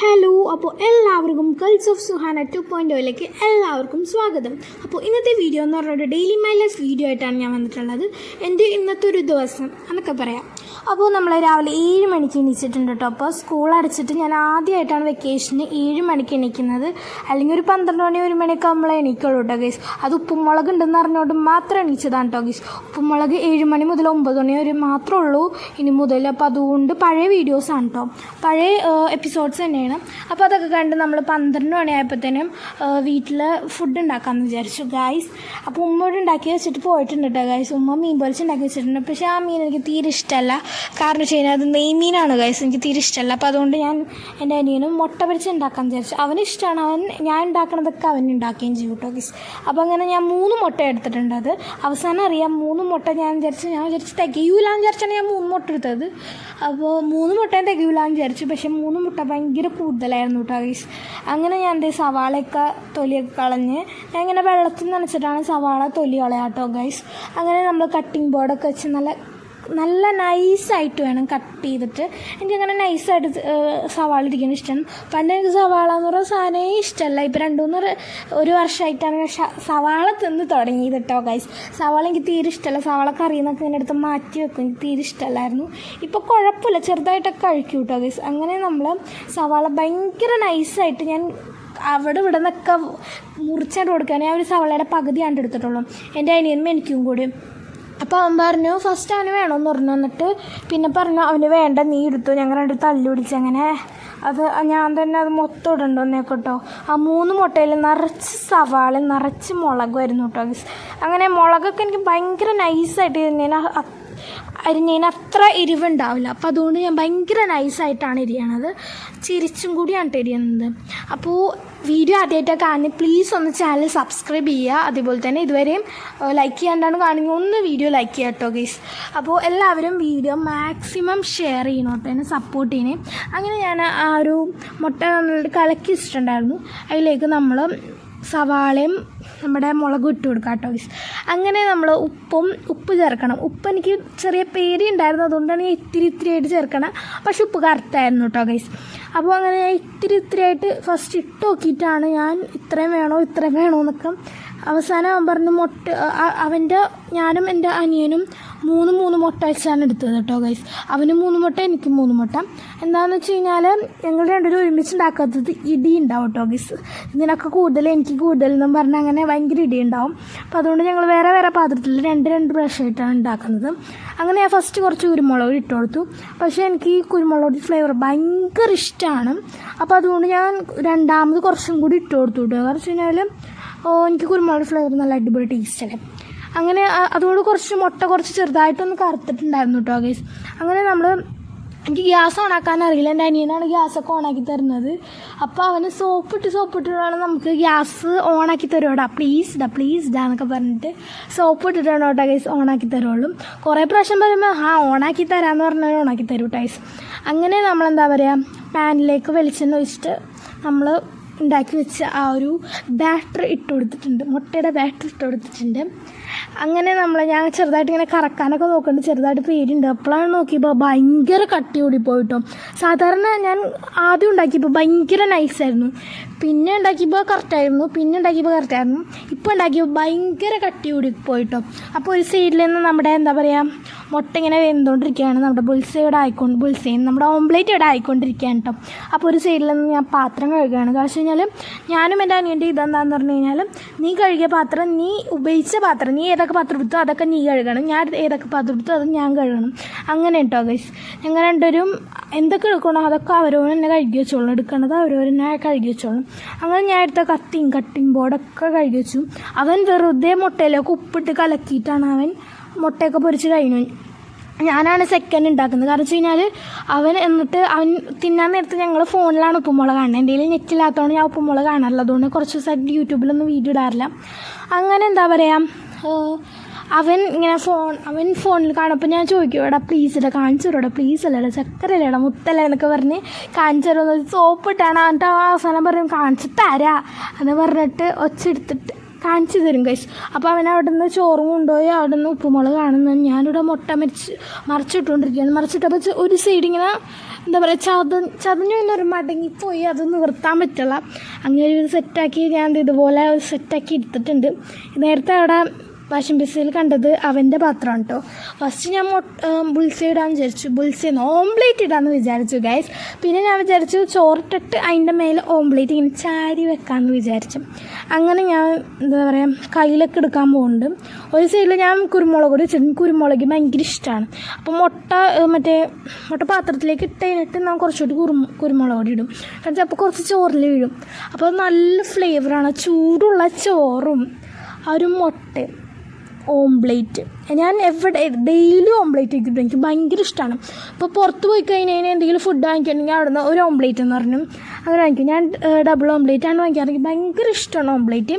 Hello അപ്പോൾ എല്ലാവർക്കും girls of Suhana two point ഒയിലേക്ക് എല്ലാവർക്കും സ്വാഗതം. അപ്പോൾ ഇന്നത്തെ വീഡിയോ എന്ന് പറഞ്ഞൊരു ഡെയിലി മൈ ലൈഫ് വീഡിയോ ആയിട്ടാണ് ഞാൻ വന്നിട്ടുള്ളത്. എന്റെ ഇന്നത്തെ ഒരു ദിവസം എന്നൊക്കെ പറയാം. അപ്പോൾ നമ്മൾ രാവിലെ ഏഴ് മണിക്ക് എണീച്ചിട്ടുണ്ട് കേട്ടോ അപ്പോൾ സ്കൂൾ അടച്ചിട്ട് ഞാൻ ആദ്യമായിട്ടാണ് വെക്കേഷന് ഏഴ് മണിക്ക് എണീക്കുന്നത്. അല്ലെങ്കിൽ ഒരു പന്ത്രണ്ട് മണി ഒരു മണിയൊക്കെ നമ്മളെ എണീക്കുള്ളൂ കേട്ടോ ഗൈസ് അത് ഉപ്പുമുളക് ഉണ്ടെന്ന് അറിഞ്ഞുകൊണ്ട് മാത്രം എണീച്ചതാണ് കേട്ടോ ഗൈസ് ഉപ്പുമുളക് ഏഴ് മണി മുതൽ ഒമ്പത് മണി വരെ മാത്രമേ ഉള്ളൂ. ഇനി മുതൽ അപ്പോൾ അതുകൊണ്ട് പഴയ വീഡിയോസാണ് കേട്ടോ പഴയ എപ്പിസോഡ്സ് തന്നെയാണ്. അപ്പോൾ അതൊക്കെ കണ്ട് നമ്മൾ പന്ത്രണ്ട് മണിയായപ്പോഴത്തേനും വീട്ടിൽ ഫുഡ് ഉണ്ടാക്കാമെന്ന് വിചാരിച്ചു ഗായ്സ് അപ്പോൾ ഉമ്മ ഇവിടെ ഉണ്ടാക്കി വെച്ചിട്ട് പോയിട്ടുണ്ട് കേട്ടോ ഗായ്സ് ഉമ്മ മീൻ പൊരിച്ച് ഉണ്ടാക്കി വെച്ചിട്ടുണ്ട്. പക്ഷേ ആ മീൻ എനിക്ക് തീരെ ഇഷ്ടമല്ല കാരണം വെച്ച് കഴിഞ്ഞാൽ അത് നെയ്മീനാണ് ഗായ്സ് എനിക്ക് തീരെ ഇഷ്ടമല്ല അപ്പോൾ അതുകൊണ്ട് ഞാൻ എന്റെ അനിയനും മുട്ട പൊരിച്ച് ഉണ്ടാക്കാമെന്ന് വിചാരിച്ചു. അവന് ഇഷ്ടമാണ്. അവൻ ഞാൻ ഉണ്ടാക്കണതൊക്കെ അവൻ ഉണ്ടാക്കുകയും ചെയ്യും കേട്ടോ ഗൈസ് അപ്പോൾ അങ്ങനെ ഞാൻ മൂന്ന് മുട്ട എടുത്തിട്ടുണ്ട് അത്. അവസാനം അറിയാം മൂന്ന് മുട്ട ഞാൻ വിചാരിച്ചു ഞാൻ വിചാരിച്ച് തികയൂലാന്ന് വിചാരിച്ചാണ് ഞാൻ മൂന്ന് മുട്ട എടുത്തത്. അപ്പോൾ മൂന്ന് മുട്ടയും തികയൂലാന്ന് വിചാരിച്ചു. പക്ഷേ മൂന്ന് മുട്ട ഭയങ്കര കൂടുതലായിരുന്നു കേട്ടോ ഗൈസ് അങ്ങനെ ഞാൻ എന്റെ സവാളയൊക്കെ തൊലിയൊക്കെ കളഞ്ഞ് ഞാൻ ഇങ്ങനെ വെള്ളത്തിൽ നനച്ചിട്ടാണ് സവാള തൊലി കളയാട്ടോ ഗൈസ് അങ്ങനെ നമ്മൾ കട്ടിംഗ് ബോർഡൊക്കെ വെച്ച് നല്ല നല്ല നൈസായിട്ട് വേണം കട്ട് ചെയ്തിട്ട്. എനിക്കങ്ങനെ നൈസായിട്ട് സവാള ഇരിക്കുന്ന ഇഷ്ടമാണ്. പണ്ട് എനിക്ക് സവാള എന്ന് പറയുന്ന സാധനമേ ഇഷ്ടമല്ല. ഇപ്പം രണ്ട് മൂന്ന് ഒരു- വർഷമായിട്ടാണ് സവാള തിന്ന് തുടങ്ങിയത് കേട്ടോ ഗൈസ് സവാള എനിക്ക് തീരെ ഇഷ്ടമല്ല. സവാള കറി എന്നൊക്കെ ഇങ്ങനെ എടുത്ത് മാറ്റി വെക്കും. എനിക്ക് തീരെ ഇഷ്ടമല്ലായിരുന്നു. ഇപ്പോൾ കുഴപ്പമില്ല. ചെറുതായിട്ടൊക്കെ കഴിക്കും കേട്ടോ ഗൈസ് അങ്ങനെ നമ്മൾ സവാള ഭയങ്കര നൈസായിട്ട് ഞാൻ അവിടെ ഇവിടെ നിന്നൊക്കെ മുറിച്ചാണ്ട് കൊടുക്കാൻ ഞാൻ ഒരു സവാളയുടെ പകുതി എടുത്തിട്ടുള്ളൂ. എന്റെ അനിയനും എനിക്കും കൂടി. അപ്പോൾ അവൻ പറഞ്ഞു ഫസ്റ്റ് അവന് വേണമെന്ന് പറഞ്ഞു. എന്നിട്ട് പിന്നെ പറഞ്ഞു അവന് വേണ്ട നീ എടുത്തു. ഞങ്ങൾ രണ്ട് തല്ലു പിടിച്ച് അങ്ങനെ അത് ഞാൻ തന്നെ അത് മൊത്തം ഇടണ്ടോന്നേ കേട്ടോ ആ മൂന്ന് മുട്ടയിൽ നിറച്ച് സവാള നിറച്ച് മുളകുമായിരുന്നു കേട്ടോ. അങ്ങനെ മുളകൊക്കെ എനിക്ക് ഭയങ്കര നൈസായിട്ട് ഞാൻ അരിഞ്ഞതിന് അത്ര എരിവുണ്ടാവില്ല. അപ്പോൾ അതുകൊണ്ട് ഞാൻ ഭയങ്കര നൈസായിട്ടാണ് എരിയണത് ചിരിച്ചും കൂടിയാണ് എരിയുന്നത് അപ്പോൾ വീഡിയോ ആദ്യമായിട്ടാണ് കാണുന്നത് പ്ലീസ് ഒന്ന് ചാനൽ സബ്സ്ക്രൈബ് ചെയ്യുക. അതുപോലെ തന്നെ ഇതുവരെയും ലൈക്ക് ചെയ്യാണ്ടാണ് കാണുന്നത്. ഒന്ന് വീഡിയോ ലൈക്ക് ചെയ്യുക കേട്ടോ ഗൈസ് അപ്പോൾ എല്ലാവരും വീഡിയോ മാക്സിമം ഷെയർ ചെയ്യണം കേട്ടോ. എന്നെ സപ്പോർട്ട് ചെയ്യണേ. അങ്ങനെ ഞാൻ ആ ഒരു മുട്ട കലക്കി വെച്ചിട്ടുണ്ടായിരുന്നു അതിലേക്ക് നമ്മൾ സവാളയും നമ്മുടെ മുളകും ഇട്ട് കൊടുക്കുക കേട്ടോ അങ്ങനെ നമ്മൾ ഉപ്പും ഉപ്പ് ചേർക്കണം. ഉപ്പ് എനിക്ക് ചെറിയ പേര് ഉണ്ടായിരുന്നു. അതുകൊണ്ടാണ് ഞാൻ ഇത്തിരി ഇത്തിരി ആയിട്ട് ചേർക്കണം. പക്ഷെ ഉപ്പ് കറുത്തായിരുന്നു കേട്ടോ ഗൈസ് അപ്പോൾ അങ്ങനെ ഞാൻ ഇത്തിരി ഇത്തിരി ആയിട്ട് ഫസ്റ്റ് ഇട്ട് നോക്കിയിട്ടാണ് ഞാൻ ഇത്രയും വേണോ ഇത്രയും വേണോ എന്നൊക്കെ അവസാനം അവൻ പറഞ്ഞു മുട്ട അവന്റെ ഞാനും എന്റെ അനിയനും മൂന്ന് മൂന്ന് മുട്ട വെച്ചാണ് എടുത്തത് കേട്ടോ ഗൈസ് അവന് മൂന്ന് മുട്ട എനിക്ക് മൂന്ന് മുട്ട. എന്താണെന്ന് വെച്ച് കഴിഞ്ഞാൽ ഞങ്ങൾ രണ്ടുപേരും ഒരുമിച്ച് ഉണ്ടാക്കാത്തത് ഇടി ഉണ്ടാവും കേട്ടോ ഗൈസ് ഇതിനൊക്കെ കൂടുതൽ എനിക്ക് കൂടുതൽ എന്നും പറഞ്ഞാൽ അങ്ങനെ ഭയങ്കര ഇടി ഉണ്ടാവും. അപ്പോൾ അതുകൊണ്ട് ഞങ്ങൾ വേറെ വേറെ പാത്രത്തിൽ രണ്ട് രണ്ട് പ്രാവശ്യമായിട്ടാണ് ഉണ്ടാക്കുന്നത്. അങ്ങനെ ഞാൻ ഫസ്റ്റ് കുറച്ച് കുരുമുളക് ഇട്ട് കൊടുത്തു. പക്ഷേ എനിക്ക് ഈ കുരുമുളക് ഫ്ലേവർ ഭയങ്കര ഇഷ്ടമാണ് അപ്പോൾ അതുകൊണ്ട് ഞാൻ രണ്ടാമത് കുറച്ചും കൂടി ഇട്ട് കൊടുത്തു കേട്ടോ. കാരണം വെച്ച് കഴിഞ്ഞാൽ എനിക്ക് കുരുമുളക് ഫ്ലേവർ നല്ല അടിപൊളി ടേസ്റ്റല്ലേ അങ്ങനെ അതുകൊണ്ട് കുറച്ച് മുട്ട കുറച്ച് ചെറുതായിട്ടൊന്ന് കറുത്തിട്ടുണ്ടായിരുന്നു കേട്ടോ ഗൈസ് അങ്ങനെ നമ്മൾ എനിക്ക് ഗ്യാസ് ഓണാക്കാൻ അറിയില്ല. എന്റെ അനിയനാണ് ഗ്യാസൊക്കെ ഓണാക്കി തരുന്നത്. അപ്പോൾ അവന് സോപ്പിട്ട് സോപ്പിട്ടിട്ടാണ് നമുക്ക് ഗ്യാസ് ഓണാക്കി തരുമോടാ പ്ലീസ് ഡാ പ്ലീസ് ഡാ എന്നൊക്കെ പറഞ്ഞിട്ട് സോപ്പ് ഇട്ടിട്ടാണ് കേട്ടോ ഗൈസ് ഓണാക്കി തരുള്ളൂ കുറേ പ്രാവശ്യം പറയുമ്പോൾ ആ ഓണാക്കി തരാമെന്ന് പറഞ്ഞാൽ ഓണാക്കി തരൂ ടൈസ് അങ്ങനെ നമ്മളെന്താ പറയുക പാനിലേക്ക് വെളിച്ചെണ്ണ ഒഴിച്ചിട്ട് നമ്മൾ ഉണ്ടാക്കി വെച്ച ആ ഒരു ബാറ്റർ ഇട്ട് കൊടുത്തിട്ടുണ്ട്. മുട്ടയുടെ ബാറ്റർ ഇട്ട് കൊടുത്തിട്ടുണ്ട്. അങ്ങനെ നമ്മൾ ഞാൻ ചെറുതായിട്ട് ഇങ്ങനെ കറക്കാനൊക്കെ നോക്കുന്നുണ്ട് ചെറുതായിട്ട് പേടിയുണ്ട്. അപ്പോഴാണ് നോക്കിയപ്പോൾ ഭയങ്കര കട്ടി ഓടിപ്പോയിട്ടോ സാധാരണ ഞാൻ ആദ്യം ഉണ്ടാക്കിയപ്പോൾ ഭയങ്കര നൈസായിരുന്നു പിന്നെ ഉണ്ടാക്കിയപ്പോൾ കറക്റ്റായിരുന്നു പിന്നെ ഉണ്ടാക്കിയപ്പോൾ കറക്റ്റായിരുന്നു ഇപ്പോൾ ഉണ്ടാക്കിയപ്പോൾ ഭയങ്കര കട്ടി കൂടി പോയിട്ടോ. അപ്പോൾ ഒരു സൈഡിൽ നിന്ന് നമ്മുടെ എന്താ പറയുക മുട്ട ഇങ്ങനെ വെന്തുകൊണ്ടിരിക്കുകയാണ്. നമ്മുടെ ബുൾസൈ ആയിക്കൊണ്ട് ബുൾസയും നമ്മുടെ ഓംപ്ലേറ്റ് ഇവിടെ ആയിക്കൊണ്ടിരിക്കുകയാണ് കേട്ടോ അപ്പോൾ ഒരു സൈഡിൽ നിന്ന് ഞാൻ പാത്രം കഴുകുകയാണ്. കാരണം വെച്ച് കഴിഞ്ഞാൽ ഞാനും എന്റെ അനിയന്റെ ഇതെന്താന്ന് പറഞ്ഞു കഴിഞ്ഞാൽ നീ കഴുകിയ പാത്രം നീ ഉപയോഗിച്ച പാത്രം നീ ഏതൊക്കെ പാത്രം എടുത്തോ അതൊക്കെ നീ കഴുകണം. ഞാൻ ഏതൊക്കെ പാത്രം എടുത്തോ അത് ഞാൻ കഴുകണം. അങ്ങനെ കേട്ടോ ഗൈസ് ഞങ്ങൾ രണ്ടുപേരും എന്തൊക്കെ എടുക്കണോ അതൊക്കെ അവരോട് തന്നെ കഴുകി വെച്ചോളൂ. എടുക്കണത് അവരോട് തന്നെ കഴുകി വെച്ചോളൂ. അങ്ങനെ ഞാൻ എടുത്ത കത്തിയും കട്ടിങ് ബോർഡൊക്കെ കഴുകി വെച്ചു. അവൻ വെറുതെ മുട്ടയിലൊക്കെ ഉപ്പിട്ട് കലക്കിയിട്ടാണ് അവൻ മുട്ടയൊക്കെ പൊരിച്ച് കഴിഞ്ഞു. ഞാനാണ് സെക്കൻഡ് ഉണ്ടാക്കുന്നത്. കാരണം വെച്ച് കഴിഞ്ഞാൽ അവൻ എന്നിട്ട് അവൻ തിന്നാൻ നേരത്ത് ഞങ്ങൾ ഫോണിലാണ് ഉപ്പുമുളക് കാണുന്നത്. എന്റെ കയ്യിൽ നെറ്റില്ലാത്തതുകൊണ്ട് ഞാൻ ഉപ്പുമുളക് കാണാറില്ല. അതുകൊണ്ട് കുറച്ച് ദിവസമായിട്ട് യൂട്യൂബിലൊന്നും വീഡിയോ ഇടാറില്ല. അങ്ങനെ എന്താ പറയുക അവൻ ഇങ്ങനെ ഫോൺ അവൻ ഫോണിൽ കാണുമ്പോൾ ഞാൻ ചോദിക്കും എടാ പ്ലീസ് ഇടാ കാണിച്ചു തരോടാ പ്ലീസ് അല്ലേടാ ചക്കര അല്ലേടാ മുത്തല്ല? എന്നൊക്കെ പറഞ്ഞ് കാണിച്ചു തരുമെന്ന് സോപ്പ് ഇട്ടാണ്. എന്നിട്ട് അവസാനം പറയും കാണിച്ചു തരാ. എന്ന് പറഞ്ഞിട്ട് ഒച്ച എടുത്തിട്ട് കാണിച്ചു തരും കൈസ് അപ്പോൾ അവൻ അവിടെ നിന്ന് ചോറും കൊണ്ടുപോയി അവിടെ നിന്ന് ഉപ്പുമുളക് കാണുന്നു. ഞാനിവിടെ മുട്ട മരിച്ച് മറിച്ചിട്ടുകൊണ്ടിരിക്കുകയാണ്. മറിച്ചിട്ടപ്പോൾ ഒരു സൈഡ് ഇങ്ങനെ എന്താ പറയുക ചത ചതഞ്ഞു എന്നൊരു മടങ്ങിപ്പോയി. അത് നിർത്താൻ പറ്റില്ല. അങ്ങനെ ഒരു സെറ്റാക്കി ഞാൻ ഇതുപോലെ സെറ്റാക്കി എടുത്തിട്ടുണ്ട്. നേരത്തെ അവിടെ വാഷിംഗ് മെഷീനിൽ കണ്ടത് അവന്റെ പാത്രമാണ് കേട്ടോ ഫസ്റ്റ് ഞാൻ ബുൾസ ഇടാന്ന് വിചാരിച്ചു. ബുൾസ ഓംപ്ലേറ്റ് ഇടാന്ന് വിചാരിച്ചു ഗൈസ് പിന്നെ ഞാൻ വിചാരിച്ചു ചോറിട്ടിട്ട് അതിന്റെ മേലെ ഓംപ്ലേറ്റ് ഇങ്ങനെ ചാരി വെക്കാമെന്ന് വിചാരിച്ചു. അങ്ങനെ ഞാൻ എന്താ പറയുക കയ്യിലൊക്കെ എടുക്കാൻ പോകുന്നുണ്ട് ഒരു സൈഡിൽ ഞാൻ കുരുമുളക് കൂടി വെച്ചിട്ടുണ്ട്. കുരുമുളക് ഭയങ്കര ഇഷ്ടമാണ് അപ്പോൾ മുട്ട മറ്റേ മുട്ട പാത്രത്തിലേക്ക് ഇട്ട് കഴിഞ്ഞിട്ട് ഞാൻ കുറച്ചുകൂടി കുരു കുരുമുളക് കൂടി ഇടും. കാരണം അപ്പോൾ കുറച്ച് ചോറിൽ വീഴും അപ്പോൾ നല്ല ഫ്ലേവറാണ് ചൂടുള്ള ചോറും ആ ഒരു മുട്ടയും. ഓംപ്ലേറ്റ്. ഞാൻ എവിടെ ഡെയിലി ഓംപ്ലേറ്റ് ആക്കിയിട്ട് എനിക്ക് ഭയങ്കര ഇഷ്ടമാണ് അപ്പോൾ പുറത്ത് പോയി കഴിഞ്ഞാൽ എന്തെങ്കിലും ഫുഡ് വാങ്ങിക്കണമെങ്കിൽ അവിടെ നിന്ന് ഒരു ഓംപ്ലേറ്റ് എന്ന് പറഞ്ഞു. അങ്ങനെ വാങ്ങിക്കും. ഞാൻ ഡബിൾ ഓംപ്ലേറ്റ് ആണ് വാങ്ങിക്കാറ്. എനിക്ക് ഭയങ്കര ഇഷ്ടമാണ് ഓംപ്ലേറ്റ്.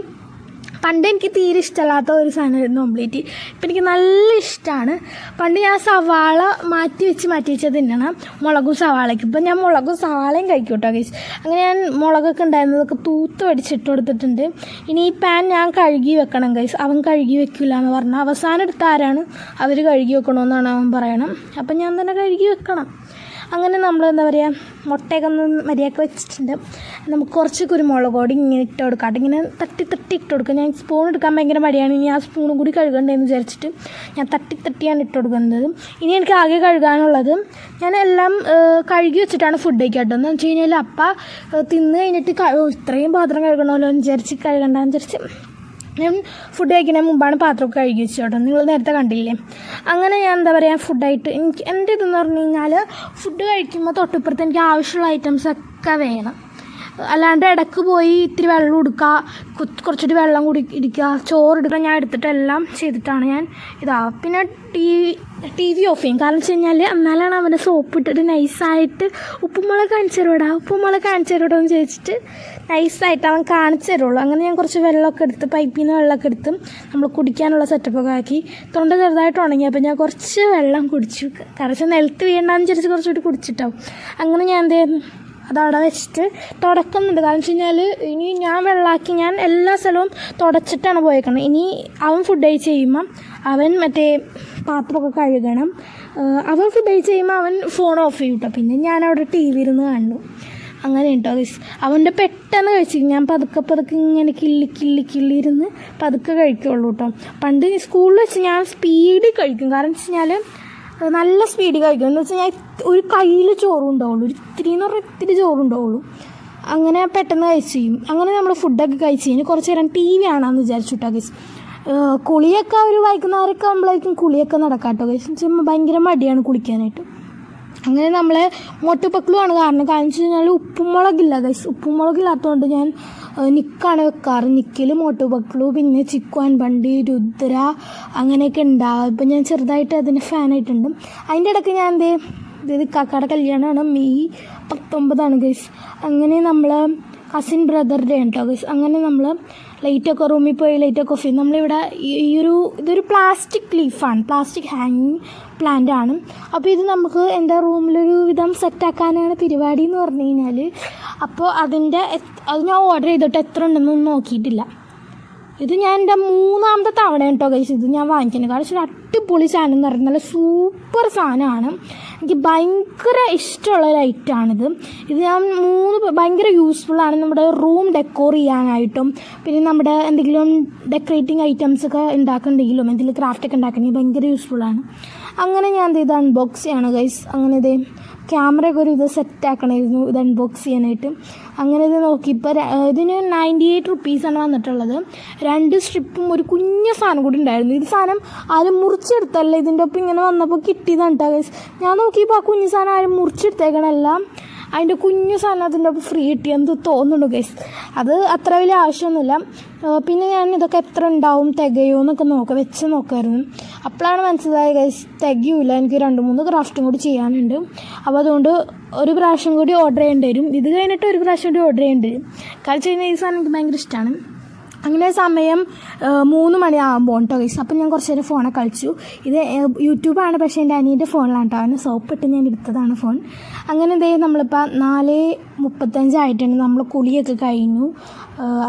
പണ്ട് എനിക്ക് തീരെ ഇഷ്ടമല്ലാത്ത ഒരു സാധനമായിരുന്നു ഓംലേറ്റ് ഇപ്പം എനിക്ക് നല്ല ഇഷ്ടമാണ് പണ്ട് ഞാൻ സവാള മാറ്റി വെച്ച് മാറ്റി വെച്ചാൽ തിന്നണം. മുളകും സവാളയ്ക്ക്. ഇപ്പം ഞാൻ മുളകും സവാളയും കഴിക്കും കേട്ടോ കഴിച്ച് അങ്ങനെ ഞാൻ മുളകൊക്കെ ഉണ്ടായിരുന്നതൊക്കെ തൂത്ത് പഠിച്ചിട്ട് കൊടുത്തിട്ടുണ്ട്. ഇനി ഈ പാൻ ഞാൻ കഴുകി വെക്കണം കഴിച്ച് അവൻ കഴുകി വെക്കില്ല എന്ന് പറഞ്ഞാൽ അവസാനം എടുത്ത ആരാണ്? അവർ കഴുകി വെക്കണമെന്നാണ് അവൻ പറയണം. അപ്പം ഞാൻ തന്നെ കഴുകി വെക്കണം. അങ്ങനെ നമ്മൾ എന്താ പറയുക മുട്ടയൊക്കെ ഒന്ന് മര്യാദയ്ക്ക് വെച്ചിട്ടുണ്ട്. നമുക്ക് കുറച്ച് കുരുമുളക് പൊടി ഇങ്ങനെ ഇട്ട് കൊടുക്കാം. ഇങ്ങനെ തട്ടി തട്ടി ഇട്ട് കൊടുക്കുക ഞാൻ സ്പൂൺ എടുക്കാൻ ഭയങ്കര മടിയാണ്. ഇനി ആ സ്പൂണും കൂടി കഴുകണ്ടേന്ന് വിചാരിച്ചിട്ട് ഞാൻ തട്ടി തട്ടിയാണ് ഇട്ട് കൊടുക്കുന്നത്. ഇനി എനിക്ക് ആകെ കഴുകാനുള്ളത് ഞാൻ എല്ലാം കഴുകി വെച്ചിട്ടാണ് ഫുഡ് കഴിക്കുക കേട്ടോ. എന്ന് വെച്ച് കഴിഞ്ഞാൽ അപ്പ തിന്ന് കഴിഞ്ഞിട്ട് ഇത്രയും പാത്രം കഴുകണമല്ലോ എന്ന് വിചാരിച്ച് കഴുകണ്ടെന്ന് വിചാരിച്ച് ഞാൻ ഫുഡ് കഴിക്കുന്നതിന് മുമ്പാണ് പാത്രമൊക്കെ കഴുകി വെച്ചു കേട്ടോ. നിങ്ങൾ നേരത്തെ കണ്ടില്ലേ? അങ്ങനെ ഞാൻ എന്താ പറയുക ഫുഡായിട്ട് എനിക്ക് എന്റെ ഇതെന്ന് പറഞ്ഞു കഴിഞ്ഞാൽ ഫുഡ് കഴിക്കുമ്പോൾ തൊട്ടിപ്പുറത്ത് എനിക്ക് ആവശ്യമുള്ള ഐറ്റംസ് ഒക്കെ വേണം. അല്ലാണ്ട് ഇടയ്ക്ക് പോയി ഇത്തിരി വെള്ളം കൊടുക്കുക കുറച്ചിട്ട് വെള്ളം കുടി ഇടിക്കുക ചോറ് എടുക്കുക ഞാൻ എടുത്തിട്ടെല്ലാം ചെയ്തിട്ടാണ് ഞാൻ ഇതാ. പിന്നെ T V T V off ചെയ്യും. കാരണം വെച്ച് കഴിഞ്ഞാൽ എന്നാലാണ് അവന്റെ സോപ്പ് ഇട്ടിട്ട് നൈസായിട്ട് ഉപ്പുമുളക് കാണിച്ചു തരൂടാ ഉപ്പുമുളക് കാണിച്ചു തരുവാടോ എന്ന് ചോദിച്ചിട്ട് നൈസായിട്ട് അവൻ കാണിച്ചു തരുള്ളൂ. അങ്ങനെ ഞാൻ കുറച്ച് വെള്ളമൊക്കെ എടുത്ത് പൈപ്പിൽ നിന്ന് വെള്ളമൊക്കെ എടുത്ത് നമ്മൾ കുടിക്കാനുള്ള സെറ്റപ്പൊക്കെ ആക്കി. തൊണ്ട ചെറുതായിട്ട് ഉണങ്ങിയപ്പോൾ ഞാൻ കുറച്ച് വെള്ളം കുടിച്ചു. കാരണം നിലത്ത് വീണ്ടാന്ന് വിചാരിച്ച് കുറച്ചുകൂടി കുടിച്ചിട്ടാവും. അങ്ങനെ ഞാൻ എന്ത് അതവിടെ വെച്ചിട്ട് തുടക്കുന്നുണ്ട്. കാരണം വെച്ച് കഴിഞ്ഞാൽ ഇനി ഞാൻ വെള്ളമാക്കി ഞാൻ എല്ലാ സ്ഥലവും തുടച്ചിട്ടാണ് പോയേക്കുന്നത് ഇനി അവൻ ഫുഡ് കഴിച്ച് കഴിയുമ്പം അവൻ മറ്റേ പാത്രമൊക്കെ കഴുകണം. അവൻ ഫുഡ് കഴിച്ച് ചെയ്യുമ്പോൾ അവൻ ഫോൺ ഓഫ് ചെയ്യും കേട്ടോ പിന്നെ ഞാൻ അവിടെ ടി വി ഇരുന്ന് കാണുന്നു. അങ്ങനെ കേട്ടോ ഗൈസ് അവന്റെ പെട്ടെന്ന് കഴിച്ചു ഞാൻ പതുക്കെ പതുക്കെ ഇങ്ങനെ കിള്ളി കിള്ളി കിള്ളി ഇരുന്ന് പതുക്കെ കഴിക്കുള്ളൂ കേട്ടോ പണ്ട് സ്കൂളിൽ വെച്ച് ഞാൻ സ്പീഡിൽ കഴിക്കും. കാരണം വെച്ച് കഴിഞ്ഞാൽ നല്ല സ്പീഡിൽ കഴിക്കും. എന്ന് വെച്ചാൽ ഞാൻ ഒരു കയ്യിൽ ചോറുണ്ടാവുള്ളൂ ഒരു ഇത്തിരി എന്ന് പറഞ്ഞാൽ ഇത്തിരി ചോറുണ്ടാവുള്ളൂ അങ്ങനെ പെട്ടെന്ന് കഴിച്ച് ചെയ്യും അങ്ങനെ നമ്മൾ ഫുഡൊക്കെ കഴിച്ച് കഴിഞ്ഞ് കുറച്ച് നേരം ടി വി ആണെന്ന് വിചാരിച്ചു കേട്ടോ ഗൈസ് കുളിയൊക്കെ അവർ വൈകുന്നേരമൊക്കെ ആകുമ്പോഴേക്കും കുളിയൊക്കെ നടക്കാട്ടോ കേട്ടോ ഗൈസ് ഭയങ്കര മടിയാണ് കുളിക്കാനായിട്ട്. അങ്ങനെ നമ്മൾ മൊട്ടുപക്കളുമാണ് കാരണം. കാരണം വെച്ച് കഴിഞ്ഞാൽ ഉപ്പുമുളകില്ല ഗൈസ് ഉപ്പുമുളകില്ലാത്തതുകൊണ്ട് ഞാൻ നിക്കാണ് വെക്കാറ്. നിക്കിൽ മോട്ടുപക്കളു പിന്നെ ചിക്കുവാൻ ബണ്ടി രുദ്ര അങ്ങനെയൊക്കെ ഉണ്ടാകും ഇപ്പം ഞാൻ ചെറുതായിട്ട് അതിന് ഫാനായിട്ടുണ്ട് അതിന്റെ ഇടയ്ക്ക് ഞാൻ എന്തേ ഇത് കാക്കയുടെ കല്യാണമാണ് മെയ് പത്തൊമ്പതാണ് ഗൈസ് അങ്ങനെ നമ്മൾ കസിൻ ബ്രദറുടെ കേട്ടോ ഗൈസ് അങ്ങനെ നമ്മൾ ലൈറ്റൊക്കെ റൂമിൽ പോയി ലൈറ്റൊക്കെ ഓഫ് ചെയ്യും നമ്മളിവിടെ ഈ ഒരു ഇതൊരു പ്ലാസ്റ്റിക് ലീഫാണ് പ്ലാസ്റ്റിക് ഹാങ്ങിങ് പ്ലാന്റ് ആണ്. അപ്പോൾ ഇത് നമുക്ക് എന്താ റൂമിലൊരു വിധം സെറ്റാക്കാനാണ് പരിപാടി എന്ന് പറഞ്ഞു കഴിഞ്ഞാൽ അപ്പോൾ അതിന്റെ അത് ഞാൻ ഓർഡർ ചെയ്തിട്ട് എത്ര ഉണ്ടെന്നൊന്നും നോക്കിയിട്ടില്ല. ഇത് ഞാൻ എന്റെ മൂന്നാമത്തെ തവണ കേട്ടോ കഴിച്ചത് ഞാൻ വാങ്ങിക്കുന്നത്. കാരണം വെച്ചാൽ അടിപൊളി സാധനം എന്ന് പറയുന്നത് നല്ല സൂപ്പർ സാധനമാണ്. എനിക്ക് ഭയങ്കര ഇഷ്ടമുള്ള ഒരു ഐറ്റമാണിത് ഇത് ഞാൻ മൂന്ന് ഭയങ്കര യൂസ്ഫുള്ളാണ് നമ്മുടെ റൂം ഡെക്കോർ ചെയ്യാനായിട്ടും പിന്നെ നമ്മുടെ എന്തെങ്കിലും ഡെക്കറേറ്റിംഗ് ഐറ്റംസ് ഒക്കെ ഉണ്ടാക്കണമെങ്കിലും എന്തെങ്കിലും ക്രാഫ്റ്റ് ഒക്കെ ഉണ്ടാക്കണമെങ്കിൽ ഭയങ്കര യൂസ്ഫുള്ളാണ് അങ്ങനെ ഞാൻ ഇത് അൺബോക്സ് ചെയ്യാണ് ഗൈസ് അങ്ങനെ ഇത് ക്യാമറയൊക്കെ ഒരു ഇത് സെറ്റാക്കണമായിരുന്നു ഇത് അൺബോക്സ് ചെയ്യാനായിട്ട്. അങ്ങനെ ഇത് നോക്കി ഇപ്പോൾ ഇതിന് നയന്റി എയ്റ്റ് റുപ്പീസാണ് വന്നിട്ടുള്ളത്. രണ്ട് സ്ട്രിപ്പും ഒരു കുഞ്ഞ സാധനം കൂടി ഉണ്ടായിരുന്നു. ഇത് സാധനം ആരും മുറിച്ചെടുത്തല്ല ഇതിന്റെ ഒപ്പം ഇങ്ങനെ വന്നപ്പോൾ കിട്ടിയതാണ് കേട്ടോ ഗൈസ് ഞാൻ നോക്കിയപ്പോൾ ആ കുഞ്ഞു സാധനം ആരും മുറിച്ചെടുത്തേക്കണല്ല. അതിന്റെ കുഞ്ഞു സാധനം അതിന്റെ ഒപ്പം ഫ്രീ കിട്ടിയെന്ന് തോന്നുന്നുണ്ട് ഗൈസ് അത് അത്ര വലിയ ആവശ്യമൊന്നുമില്ല. പിന്നെ ഞാൻ ഇതൊക്കെ എത്ര ഉണ്ടാവും? തികയോ എന്നൊക്കെ നോക്ക വെച്ച് നോക്കായിരുന്നു. അപ്പോഴാണ് മനസ്സിലായത് ഗൈസ് തികയൂല. എനിക്ക് രണ്ട് മൂന്ന് ക്രാഫ്റ്റും കൂടി ചെയ്യാനുണ്ട്. അപ്പോൾ അതുകൊണ്ട് ഒരു പ്രാവശ്യം കൂടി ഓർഡർ ചെയ്യേണ്ടി വരും. ഇത് കഴിഞ്ഞിട്ട് ഒരു പ്രാവശ്യം കൂടി ഓർഡർ ചെയ്യേണ്ടി വരും. കാരണം കഴിഞ്ഞാൽ ഈ സാധനം എനിക്ക് ഭയങ്കര ഇഷ്ടമാണ് അങ്ങനെ സമയം മൂന്ന് മണിയാകുമ്പോൾ കേട്ടോ ഗൈസ് അപ്പം ഞാൻ കുറച്ച് നേരം ഫോണെ കളിച്ചു. ഇത് യൂട്യൂബാണ് പക്ഷേ എന്റെ അനിയന്റെ ഫോണിലാണ് കേട്ടോ അവന് സോപ്പിട്ട് ഞാൻ എടുത്തതാണ് ഫോൺ അങ്ങനെ എന്തേ നമ്മളിപ്പോൾ നാല് മുപ്പത്തഞ്ചായിട്ടുണ്ട് നമ്മൾ കുളിയൊക്കെ കഴിഞ്ഞു.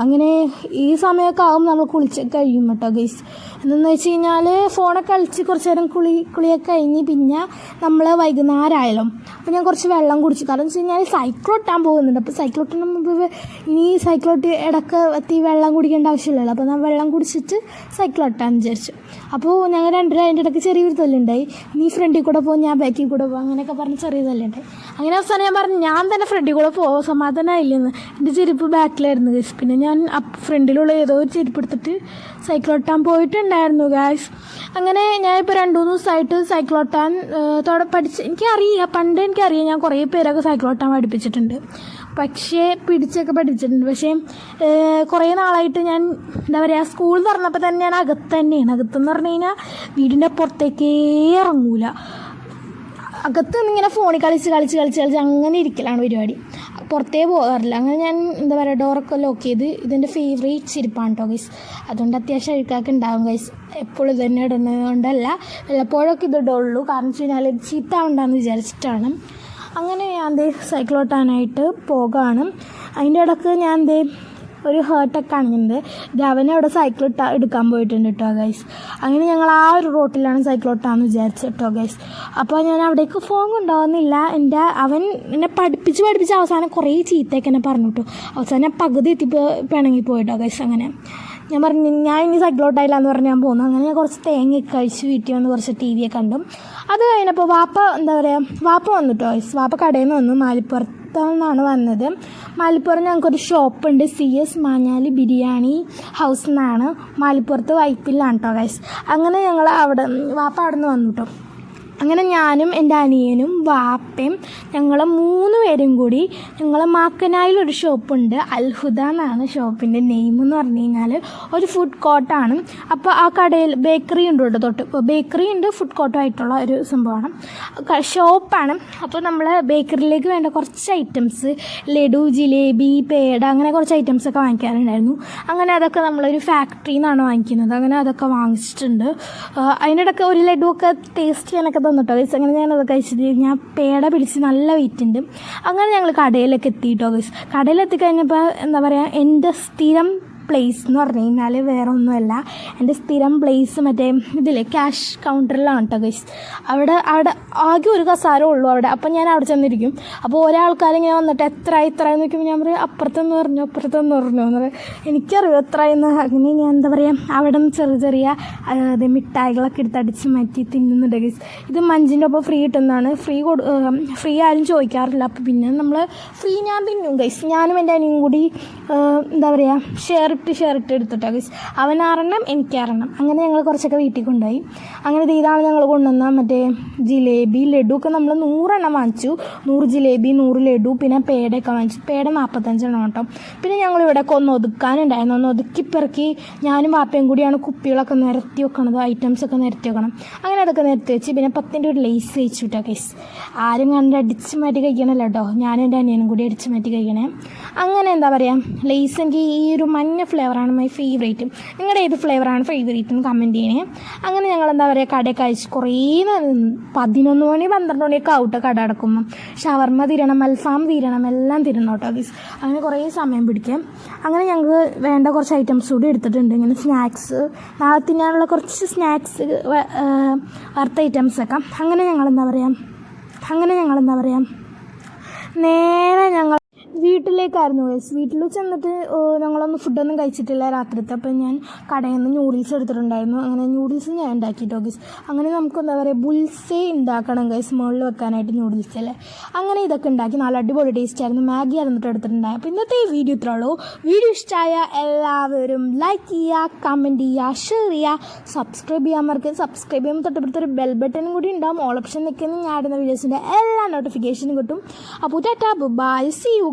അങ്ങനെ ഈ സമയമൊക്കെ ആകും നമ്മൾ കുളിച്ച് കഴിയും കേട്ടോ ഗൈസ് എന്തെന്ന് വെച്ച് കഴിഞ്ഞാൽ ഫോണൊക്കെ കളിച്ച് കുറച്ച് നേരം കുളി കുളിയൊക്കെ കഴിഞ്ഞ് പിന്നെ നമ്മൾ വൈകുന്നേരം ആയാലും അപ്പോൾ ഞാൻ കുറച്ച് വെള്ളം കുടിച്ചു. കാരണം എന്ന് വെച്ച് കഴിഞ്ഞാൽ സൈക്കിളൊട്ടാൻ പോകുന്നുണ്ട്. അപ്പോൾ സൈക്കിളൊട്ടിന് മുമ്പ് ഇനി സൈക്കിളൊട്ടി ഇടയ്ക്ക് എത്തി വെള്ളം കുടിക്കേണ്ട ആവശ്യമില്ലല്ലോ. അപ്പോൾ ഞാൻ വെള്ളം കുടിച്ചിട്ട് സൈക്കിളൊട്ടാന്ന് വിചാരിച്ചു. അപ്പോൾ ഞങ്ങൾ രണ്ട് അതിന്റെ ഇടയ്ക്ക് ചെറിയൊരു തല്ലുണ്ടായി. നീ ഫ്രണ്ടിൽ കൂടെ പോകും ഞാൻ ബാക്കിൽ കൂടെ പോകും അങ്ങനെയൊക്കെ പറഞ്ഞ് ചെറിയ തല്ലുണ്ടായി. അങ്ങനെ അവസാനം ഞാൻ പറഞ്ഞു ഞാൻ തന്നെ ഫ്രണ്ടിൽ കൂടെ പോകും സമാധാനമായില്ലെന്ന് എന്റെ ചെരുപ്പ് ബാക്കിലായിരുന്നു പിന്നെ ഞാൻ ഫ്രണ്ടിലുള്ള ഏതോ ഒരു ചെരുപ്പ് എടുത്തിട്ട് സൈക്കിളോട്ടാൻ പോയിട്ടുണ്ടായിരുന്നു ഗായ്സ് അങ്ങനെ ഞാനിപ്പോൾ രണ്ടു മൂന്ന് ദിവസമായിട്ട് സൈക്ലോട്ടാൻ തോടെ പഠിച്ച് എനിക്കറിയാം പണ്ട് എനിക്കറിയാം ഞാൻ കുറേ പേരൊക്കെ സൈക്ലോട്ടാൻ പഠിപ്പിച്ചിട്ടുണ്ട്. പക്ഷേ പിടിച്ചൊക്കെ പഠിച്ചിട്ടുണ്ട്. പക്ഷേ കുറേ നാളായിട്ട് ഞാൻ എന്താ പറയുക സ്കൂൾ തുറന്നപ്പോൾ തന്നെ ഞാൻ അകത്ത് തന്നെയാണ്. അകത്തെന്ന് പറഞ്ഞു കഴിഞ്ഞാൽ വീടിന്റെ പുറത്തേക്കേ ഇറങ്ങൂല. അകത്ത് നിന്നിങ്ങനെ ഫോണിൽ കളിച്ച് കളിച്ച് കളിച്ച് കളിച്ച് അങ്ങനെ ഇരിക്കലാണ് പരിപാടി. പുറത്തേ പോകാറില്ല. അങ്ങനെ ഞാൻ എന്താ പറയുക ഡോറൊക്കെ ലോക്ക് ചെയ്ത് ഇതെന്റെ ഫേവറേറ്റ് ചെരുപ്പാണ് കേട്ടോ ഗൈസ് അതുകൊണ്ട് അത്യാവശ്യം അഴുക്കാക്കി ഉണ്ടാകും ഗൈസ് എപ്പോഴും തന്നെ ഇടുന്നത് കൊണ്ടല്ല. വല്ലപ്പോഴൊക്കെ ഇത് ഇടുള്ളൂ കാരണം വെച്ച് കഴിഞ്ഞാൽ ഇത് ചീത്ത ആവണ്ടെന്ന് വിചാരിച്ചിട്ടാണ്. അങ്ങനെ ഞാൻ ദേ സൈക്കിളോട്ടാനായിട്ട് പോകാണ്. അതിന്റെ ഇടയ്ക്ക് ഞാൻ ദേ ഒരു ഹേർട്ടൊക്കെ ഇത് അവനെ അവിടെ സൈക്കിൾ ഇട്ട എടുക്കാൻ പോയിട്ടുണ്ട് കേട്ടോ ഗൈസ് അങ്ങനെ ഞങ്ങൾ ആ ഒരു റോട്ടിലാണ് സൈക്കിൾ ഇട്ടാന്ന് വിചാരിച്ചത് കേട്ടോ ഗൈസ് അപ്പോൾ ഞാൻ അവിടേക്ക് ഫോൺ ഉണ്ടാവുന്നില്ല എന്റെ അവൻ എന്നെ പഠിപ്പിച്ച് പഠിപ്പിച്ച് അവസാനം കുറേ ചീത്തയൊക്കെ എന്നെ പറഞ്ഞു കേട്ടോ അവസാനം പകുതി എത്തിപ്പോൾ പിണങ്ങി പോയിട്ടോ ഗൈസ് അങ്ങനെ. ഞാൻ പറഞ്ഞു ഞാൻ ഇനി സൈക്കിളോട്ടായില്ല എന്ന് പറഞ്ഞ് ഞാൻ പോകുന്നു അങ്ങനെ ഞാൻ കുറച്ച് തേങ്ങയൊക്കെ കഴിച്ച് വീട്ടിൽ വന്ന് കുറച്ച് ടി വിയൊക്കെ കണ്ടു. അത് കഴിഞ്ഞപ്പോൾ വാപ്പ എന്താ പറയുക വാപ്പ വന്നു കേട്ടോ വാപ്പ കടയിൽ നിന്ന് വന്നു മാലിപ്പുറത്ത്. നിന്നാണ് വന്നത്. മലപ്പുറം ഞങ്ങൾക്കൊരു ഷോപ്പുണ്ട്. C S Manjali biryani house എന്നാണ്. മലപ്പുറത്ത് വൈപ്പിലാണ് കേട്ടോ ഗൈസ് അങ്ങനെ ഞങ്ങൾ അവിടെ വാപ്പ അവിടെ നിന്ന് വന്നു കേട്ടോ അങ്ങനെ ഞാനും എന്റെ അനിയനും വാപ്പയും ഞങ്ങൾ മൂന്ന് പേരും കൂടി ഞങ്ങൾ മാക്കനായിലൊരു ഷോപ്പുണ്ട്. അൽഹുദ എന്നാണ് ഷോപ്പിന്റെ നെയിം എന്ന് പറഞ്ഞു കഴിഞ്ഞാൽ ഒരു ഫുഡ് കോർട്ടാണ് അപ്പോൾ ആ കടയിൽ ബേക്കറി ഉണ്ട് കേട്ടോ തൊട്ട്. ബേക്കറി ഉണ്ട് ഫുഡ് കോട്ടോ ആയിട്ടുള്ള ഒരു സംഭവമാണ്. ഷോപ്പാണ് അപ്പോൾ നമ്മൾ ബേക്കറിയിലേക്ക് വേണ്ട കുറച്ച് ഐറ്റംസ് ലഡു ജിലേബി പേട അങ്ങനെ കുറച്ച് ഐറ്റംസ് ഒക്കെ വാങ്ങിക്കാറുണ്ടായിരുന്നു. അങ്ങനെ അതൊക്കെ നമ്മളൊരു ഫാക്ടറിയിൽ നിന്നാണ് വാങ്ങിക്കുന്നത്. അങ്ങനെ അതൊക്കെ വാങ്ങിച്ചിട്ടുണ്ട്. അതിനിടയ്ക്ക് ഒരു ലഡു ഒക്കെ ടേസ്റ്റ് ചെയ്യാനൊക്കെ തന്നിട്ടോ? ഗൈസ് അങ്ങനെ ഞാനത് കഴിച്ചിട്ട് ഞാൻ പേട പിടിച്ച് നല്ല വെയിറ്റ് ഉണ്ട്. അങ്ങനെ ഞങ്ങൾ കടയിലൊക്കെ എത്തിയിട്ടോ ഗൈസ്. കടയിലെത്തിക്കഴിഞ്ഞപ്പോൾ എന്താ പറയുക എന്റെ സ്ഥിരം പ്ലേസ് എന്ന് പറഞ്ഞു കഴിഞ്ഞാൽ വേറെ ഒന്നുമല്ല എന്റെ സ്ഥിരം പ്ലേസ് മറ്റേ ഇതില്ലേ ക്യാഷ് കൗണ്ടറിലാണ് കേട്ടോ ഗൈസ് അവിടെ അവിടെ ആകെ ഒരു കസാരം ഉള്ളൂ അവിടെ. അപ്പം ഞാൻ അവിടെ ചെന്നിരിക്കും. അപ്പോൾ ഒരാൾക്കാരിങ്ങനെ വന്നിട്ട് എത്ര ഇത്ര എന്ന് നോക്കുമ്പോൾ ഞാൻ പറയും അപ്പുറത്തെന്ന് പറഞ്ഞു അപ്പുറത്തെന്ന് പറഞ്ഞു എന്ന് പറയും. എനിക്കറിയാം എത്ര എന്ന് അങ്ങനെ ഞാൻ എന്താ പറയുക അവിടെ നിന്ന് ചെറിയ ചെറിയ അതായത് മിഠായികളൊക്കെ എടുത്ത് അടിച്ച് മാറ്റി തിന്നുന്നുണ്ട് ഗൈസ് ഇത് മഞ്ചിന്റെ ഒപ്പം ഫ്രീ കിട്ടുന്നതാണ്. ഫ്രീ കൊടു ഫ്രീ ആരും ചോദിക്കാറില്ല. അപ്പോൾ പിന്നെ നമ്മൾ ഫ്രീ ഞാൻ തിന്നും ഗൈസ് ഞാനും എന്റെ അനിയും കൂടി എന്താ പറയുക ഷെയർ ഷെയർ ഇട്ട് എടുത്തിട്ടോ. ഗൈസ് അവൻ ആറെണ്ണം എനിക്ക് അങ്ങനെ ഞങ്ങൾ കുറച്ചൊക്കെ വീട്ടിൽ കൊണ്ടുപോയി. അങ്ങനെ ഇത് ഇതാണ് ഞങ്ങൾ കൊണ്ടുവന്ന മറ്റേ ജിലേബി ലഡു ഒക്കെ നമ്മൾ നൂറെണ്ണം വാങ്ങിച്ചു. നൂറ് ജിലേബി നൂറ് ലഡു പിന്നെ പേടയൊക്കെ വാങ്ങിച്ചു. പേട നാൽപ്പത്തഞ്ചെണ്ണം കേട്ടോ. പിന്നെ ഞങ്ങൾ ഇവിടെ ഒന്ന് ഒതുക്കാനുണ്ടായിരുന്നു. ഒന്ന് ഒതുക്കി പെറുക്കി ഞാനും വാപ്പയും കൂടിയാണ് കുപ്പികളൊക്കെ നിരത്തി വെക്കണത് ഐറ്റംസ് ഒക്കെ നിരത്തി വെക്കണം. അങ്ങനെ അതൊക്കെ നിരത്തി വെച്ച് പിന്നെ പത്തിന്റെ ഒരു ലേസ് കഴിച്ചു കേട്ടോ കേസ് ആരും കണ്ട് അടിച്ച് മാറ്റി കഴിക്കണല്ലോ കേട്ടോ ഞാനും എന്റെ അനിയനും കൂടി അടിച്ച് മാറ്റി കഴിക്കണേ. അങ്ങനെ എന്താ പറയുക ലേസ് എനിക്ക് ഈ ഒരു മഞ്ഞ ഫ്ലേവറാണ് മൈ ഫേവറേറ്റ് നിങ്ങളുടെ ഏത് ഫ്ലേവറാണ് ഫേവറേറ്റ് എന്ന് കമന്റ് ചെയ്യണേ. അങ്ങനെ ഞങ്ങൾ എന്താ പറയുക കടയൊക്കെ അയച്ച് കുറേ. പതിനൊന്ന് മണി പന്ത്രണ്ട് മണിയൊക്കെ ഔട്ട് കട അടക്കുമ്പം. ഷവർമ്മ തിരണം അൽഫാം തിരണം എല്ലാം തിരണം കേട്ടോ ഗീസ് അങ്ങനെ കുറേ സമയം പിടിക്കാം. അങ്ങനെ ഞങ്ങൾക്ക് വേണ്ട കുറച്ച് ഐറ്റംസ് കൂടി എടുത്തിട്ടുണ്ട്. ഇങ്ങനെ സ്നാക്സ് നാളെ തിന്നാനുള്ള കുറച്ച് സ്നാക്സ് വറുത്ത ഐറ്റംസൊക്കെ അങ്ങനെ ഞങ്ങൾ എന്താ പറയുക അങ്ങനെ ഞങ്ങൾ എന്താ പറയുക നേരെ ഞങ്ങൾ വീട്ടിലേക്കായിരുന്നു ഗൈസ് വീട്ടിൽ ചെന്നിട്ട് ഞങ്ങളൊന്നും ഫുഡൊന്നും കഴിച്ചിട്ടില്ല രാത്രിത്തെ. അപ്പം ഞാൻ കടയിൽ നിന്ന് ന്യൂഡിൽസ് എടുത്തിട്ടുണ്ടായിരുന്നു. അങ്ങനെ ന്യൂഡിൽസ് ഞാൻ ഉണ്ടാക്കിയിട്ടോ ഗൈസ് അങ്ങനെ നമുക്ക് എന്താ പറയുക ബുൾസേ ഉണ്ടാക്കണം ഗൈസ് മുകളിൽ വെക്കാനായിട്ട് ന്യൂഡിൽസ് അല്ലേ? അങ്ങനെ ഇതൊക്കെ ഉണ്ടാക്കി നല്ല അടിപൊളി ടേസ്റ്റ് ആയിരുന്നു. മാഗി ആയിരുന്നിട്ട് എടുത്തിട്ടുണ്ടായി. അപ്പോൾ ഇന്നത്തെ ഈ വീഡിയോ ഇത്രേ ഉള്ളൂ. വീഡിയോ ഇഷ്ടമായ എല്ലാവരും ലൈക്ക് ചെയ്യുക കമന്റ് ചെയ്യുക ഷെയർ ചെയ്യുക സബ്സ്ക്രൈബ് ചെയ്യാൻ മറക്കുക സബ്സ്ക്രൈബ് ചെയ്യുമ്പോൾ തൊട്ടപ്പുറത്തൊരു ബെൽ ബട്ടണും കൂടി ഉണ്ടാവും. ഓൾ ഓപ്ഷൻ നിൽക്കുന്ന ഞാൻ ഇടുന്ന വീഡിയോസിന്റെ എല്ലാ നോട്ടിഫിക്കേഷനും കിട്ടും. അപ്പോൾ ടാറ്റാ ബൈ സി യു